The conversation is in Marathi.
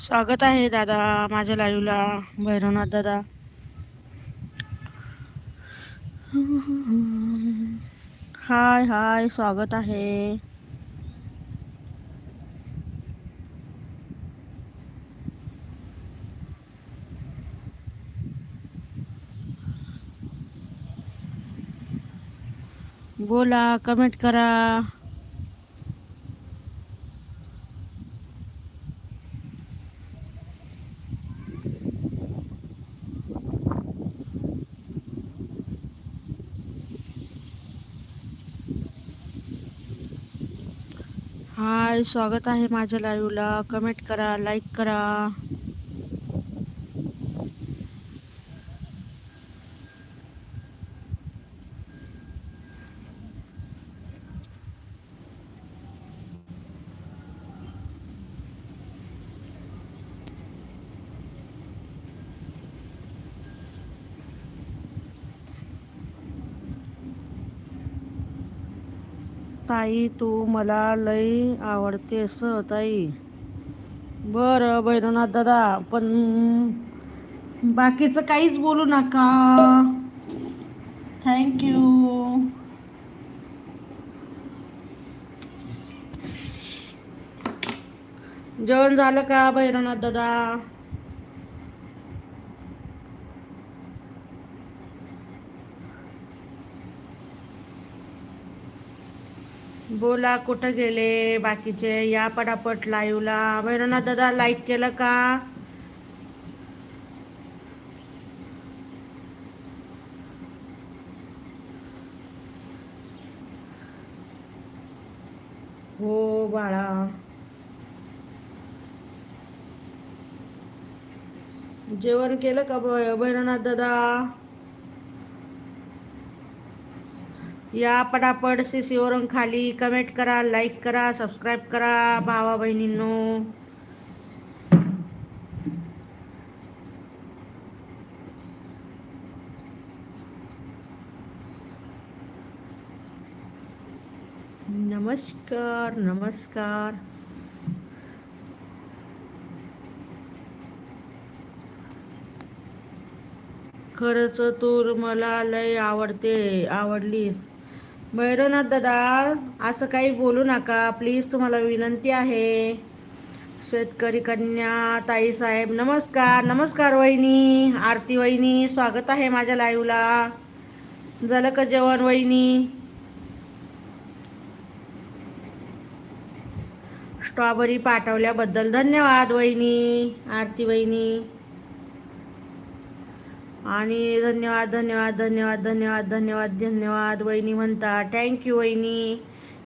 स्वागत आहे दादा माझ्या लाईव्हला भैरवनाथ दादा. हाय हाय स्वागत आहे. बोला कमेंट करा. हाय स्वागत आहे माझ्या लाईव्हला कमेंट करा लाईक करा. ताई तू मला लई आवडतेस ताई. बरं भैरवनाथ दादा पण बाकीचं काहीच बोलू नका. थँक्यू जेवण झालं का भैरवनाथ दादा? बोला कुठं गेले बाकीचे? या पटापट लाईव्हला भैरवनाथ दादा लाईक केलं का? हो बाळा. जेवण केलं का भ- भैरवनाथ दादा? या पटापट सीसीवरून खाली कमेंट करा लाईक करा सबस्क्राईब करा भावा बहिणींनो. नमस्कार नमस्कार. खरंच तूर मला लय आवडते आवडलीस. भैरवनाथ दादा असं काही बोलू नका. प्लीज तुम्हाला विनंती आहे. शेतकरी कन्या ताई साहेब नमस्कार. नमस्कार वहिनी आरती वहिनी स्वागत आहे माझ्या लाईव्हला झालं का जेवण वहिनी? स्ट्रॉबेरी पाठवल्याबद्दल धन्यवाद वहिनी आरती वहिनी. आणि धन्यवाद धन्यवाद धन्यवाद धन्यवाद धन्यवाद धन्यवाद. वहिनी म्हणता थँक्यू वहिनी.